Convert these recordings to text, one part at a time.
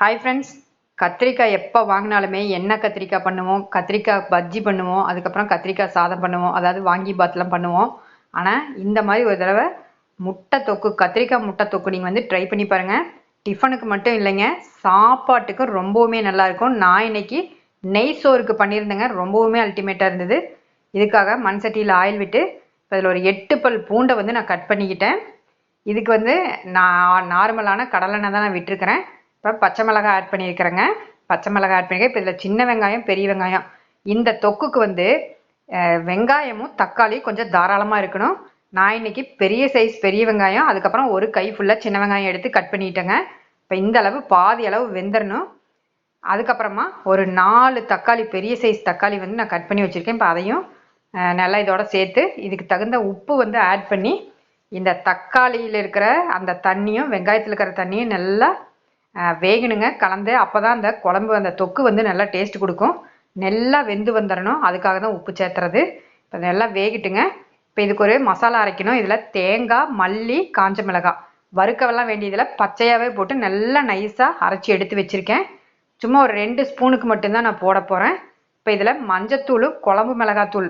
Hi friends கத்திரிக்காய் எப்போ வாங்கினாலுமே எண்ணெய் கத்திரிக்காய் பண்ணுவோம்? கத்திரிக்காய் பஜ்ஜி பண்ணுவோம். அதுக்கப்புறம் கத்திரிக்காய் சாதம் பண்ணுவோம். அதாவது வாங்கி பாத்லாம் பண்ணுவோம். ஆனால் இந்த மாதிரி ஒரு தடவை முட்டை தொக்கு கத்திரிக்காய் முட்டை தொக்கு நீங்கள் வந்து ட்ரை பண்ணி பாருங்கள் டிஃபனுக்கு மட்டும் இல்லைங்க சாப்பாட்டுக்கும் ரொம்பவுமே நல்லாயிருக்கும் நான் இன்னைக்கு நெய் சோறுக்கு பண்ணியிருந்தேங்க. ரொம்பவுமே அல்டிமேட்டாக இருந்தது. இதுக்காக மண் சட்டியில் ஆயில் விட்டு அதில் ஒரு எட்டு பல் பூண்டை வந்து நான் கட் பண்ணிக்கிட்டேன். இதுக்கு வந்து நான் நார்மலான கடலெண்ணெய் தான் நான் விட்டுருக்கிறேன். இப்போ பச்சை மிளகா ஆட் பண்ணியிருக்கிறேங்க. பச்சை மிளகா ஆட் பண்ணியிருக்கேன். இப்போ இதில் சின்ன வெங்காயம் பெரிய வெங்காயம். இந்த தொக்குக்கு வந்து வெங்காயமும் தக்காளி கொஞ்சம் தாராளமாக இருக்கணும். நான் இன்னைக்கு பெரிய சைஸ் பெரிய வெங்காயம் அதுக்கப்புறம் ஒரு கை ஃபுல்லாக சின்ன வெங்காயம் எடுத்து கட் பண்ணிட்டேங்க. இப்போ இந்த அளவு பாதி அளவு வெந்துடணும் அதுக்கப்புறமா ஒரு நாலு தக்காளி பெரிய சைஸ் தக்காளி வந்து நான் கட் பண்ணி வச்சுருக்கேன். இப்போ அதையும் நல்லா இதோட சேர்த்து இதுக்கு தகுந்த உப்பு வந்து ஆட் பண்ணி இந்த தக்காளியில் இருக்கிற அந்த தண்ணியும் வெங்காயத்தில் இருக்கிற தண்ணியும் நல்லா வேகணுங்க. கலந்து அப்போ தான் அந்த குழம்பு அந்த தொக்கு வந்து நல்லா டேஸ்ட் கொடுக்கும். நல்லா வெந்து வந்துடணும் அதுக்காக தான் உப்பு சேர்த்துறது. இப்போ நல்லா வேகிட்டுங்க. இப்போ இதுக்கு ஒரு மசாலா அரைக்கணும். இதில் தேங்காய் மல்லி காஞ்ச மிளகாய். வறுக்கவெல்லாம் வேண்டியதில் பச்சையாகவே போட்டு நல்லா நைஸாக அரைச்சி எடுத்து வச்சுருக்கேன். சும்மா ஒரு ரெண்டு ஸ்பூனுக்கு மட்டும்தான் நான் போட போகிறேன் இப்போ இதில் மஞ்சத்தூள் குழம்பு மிளகாத்தூள்.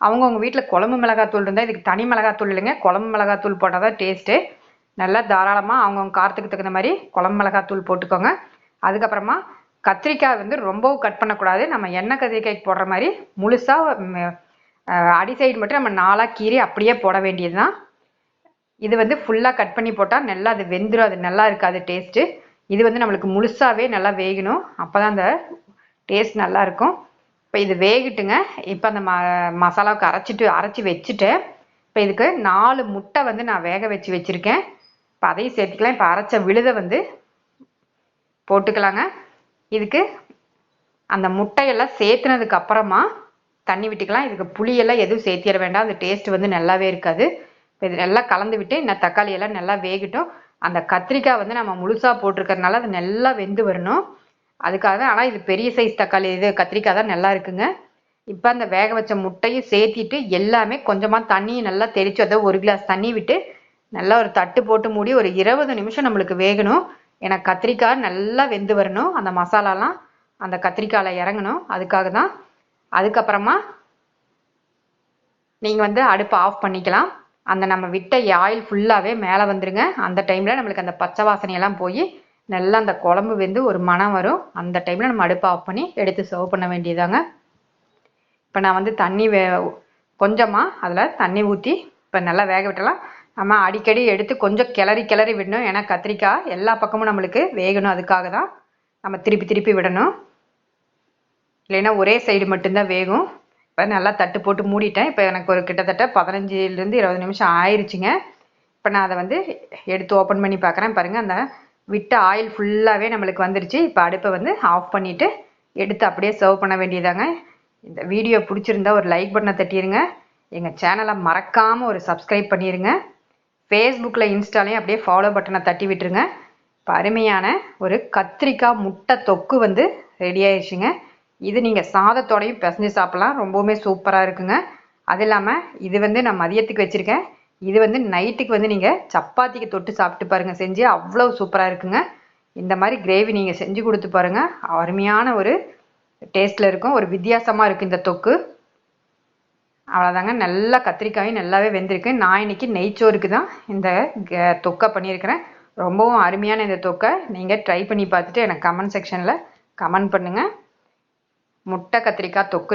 அவங்கவுங்க வீட்டில் குழம்பு மிளகாத்தூள் இருந்தால் இதுக்கு தனி மிளகாத்தூள் இல்லைங்க. குழம்பு மிளகாத்தூள் போட்டால் தான் டேஸ்ட்டு நல்லா தாராளமாக அவங்கவுங்க காரத்துக்கு தகுந்த மாதிரி குழம்பு மிளகாத்தூள் போட்டுக்கோங்க. அதுக்கப்புறமா கத்திரிக்காய் வந்து ரொம்பவும் கட் பண்ணக்கூடாது. நம்ம எண்ணெய் கத்திரிக்காய்க்கு போடுற மாதிரி முழுசாக அடி சைடு மட்டும் நம்ம நாளாக கீறி அப்படியே போட வேண்டியது தான் இது வந்து ஃபுல்லாக கட் பண்ணி போட்டால் நல்லா அது வெந்துடும் அது நல்லா இருக்காது டேஸ்ட்டு இது வந்து நம்மளுக்கு முழுசாகவே நல்லா வேகணும். அப்போ தான் அந்த டேஸ்ட் நல்லா இருக்கும். இப்போ இது வேகிட்டுங்க. இப்போ அந்த ம மசாலாவுக்கு அரைச்சிட்டு அரைச்சி வச்சுட்டு இப்போ இதுக்கு நாலு முட்டை வந்து நான் வேக வச்சு வச்சுருக்கேன். இப்போ அதையும் சேர்த்துக்கலாம். இப்போ அரைச்ச விழுதை வந்து போட்டுக்கலாங்க. இதுக்கு அந்த முட்டையெல்லாம் சேர்த்துனதுக்கு அப்புறமா தண்ணி விட்டுக்கலாம். இதுக்கு புளியெல்லாம் எதுவும் சேர்த்திட வேண்டாம். அந்த டேஸ்ட் வந்து நல்லாவே இருக்காது. இப்போ இது நல்லா கலந்து விட்டு இந்த தக்காளி எல்லாம் நல்லா வேகட்டும். அந்த கத்திரிக்காய் வந்து நம்ம முழுசாக போட்டிருக்கறனால அது நல்லா வெந்து வரணும். அதுக்காக தான். ஆனால் இது பெரிய சைஸ் தக்காளி இது கத்திரிக்காய் தான் நல்லா இருக்குங்க. இப்போ அந்த வேக வச்ச முட்டையும் சேர்த்திட்டு எல்லாமே கொஞ்சமாக தண்ணியை நல்லா தெளிச்சு அதை ஒரு கிளாஸ் தண்ணி விட்டு நல்லா ஒரு தட்டு போட்டு மூடி ஒரு இருபது நிமிஷம் நம்மளுக்கு வேகணும். ஏன்னா கத்திரிக்காய் நல்லா வெந்து வரணும். அந்த மசாலாலாம் அந்த கத்திரிக்காயில் இறங்கணும். அதுக்காக தான். அதுக்கப்புறமா நீங்கள் வந்து அடுப்பை ஆஃப் பண்ணிக்கலாம். அந்த நம்ம விட்ட ஆயில் ஃபுல்லாகவே மேலே வந்துருங்க. அந்த டைமில் நம்மளுக்கு அந்த பச்சை வாசனையெல்லாம் போய் நல்லா அந்த குழம்பு வெந்து ஒரு மணம் வரும். அந்த டைமில் நம்ம அடுப்பை ஆஃப் பண்ணி எடுத்து சர்வ் பண்ண வேண்டியதாங்க இப்போ நான் வந்து தண்ணி வே கொஞ்சமாக அதில் தண்ணி ஊற்றி இப்போ நல்லா வேக விட்டலாம் நம்ம அடிக்கடி எடுத்து கொஞ்சம் கிளறி கிளறி விடணும். ஏன்னா கத்திரிக்காய் எல்லா பக்கமும் நம்மளுக்கு வேகணும் அதுக்காக தான். நம்ம திருப்பி திருப்பி விடணும். இல்லைன்னா ஒரே சைடு மட்டும்தான் வேகும். இப்போ நல்லா தட்டு போட்டு மூடிட்டேன். இப்போ எனக்கு ஒரு கிட்டத்தட்ட பதினஞ்சுலேருந்து இருபது நிமிஷம் ஆயிடுச்சுங்க இப்போ நான் அதை வந்து எடுத்து ஓப்பன் பண்ணி பார்க்குறேன். பாருங்கள் அந்த விட்ட ஆயில் ஃபுல்லாகவே நம்மளுக்கு வந்துருச்சு. இப்போ அடுப்பை வந்து ஆஃப் பண்ணிவிட்டு எடுத்து அப்படியே சர்வ் பண்ண வேண்டியதாங்க. இந்த வீடியோ பிடிச்சிருந்தா ஒரு லைக் பட்டனை தட்டிடுங்க எங்கள் சேனலை மறக்காமல் ஒரு சப்ஸ்கிரைப் பண்ணிடுங்க ஃபேஸ்புக்கில் இன்ஸ்டாலையும் அப்படியே ஃபாலோ பட்டனை தட்டி விட்டுருங்க. இப்போ அருமையான ஒரு கத்திரிக்காய் முட்டை தொக்கு வந்து ரெடி ஆயிடுச்சுங்க. இது நீங்கள் சாதத்தோடையும் பிசைஞ்சு சாப்பிட்லாம். ரொம்பவுமே சூப்பராக இருக்குங்க. அது இல்லாமல் இது வந்து நான் மதியத்துக்கு வச்சுருக்கேன். இது வந்து நைட்டுக்கு வந்து நீங்கள் சப்பாத்திக்கு தொட்டு சாப்பிட்டு பாருங்கள் செஞ்சு அவ்வளோ சூப்பராக இருக்குங்க. இந்த மாதிரி கிரேவி நீங்கள் செஞ்சு கொடுத்து பாருங்கள் அருமையான ஒரு டேஸ்ட்டில் இருக்கும். ஒரு வித்தியாசமாக இருக்குது இந்த தொக்கு. அவ்வளோதாங்க நல்லா கத்திரிக்காயும் நல்லாவே வெந்திருக்கு. நான் இன்னைக்கு நெய்ச்சோருக்கு தான் இந்த க- தொக்கை பண்ணியிருக்கிறேன். ரொம்பவும் அருமையான இந்த தொக்கை. நீங்கள் ட்ரை பண்ணி பார்த்துட்டு எனக்கு கமெண்ட் செக்ஷனில் கமெண்ட் பண்ணுங்கள் முட்டை கத்திரிக்காய் தொக்கு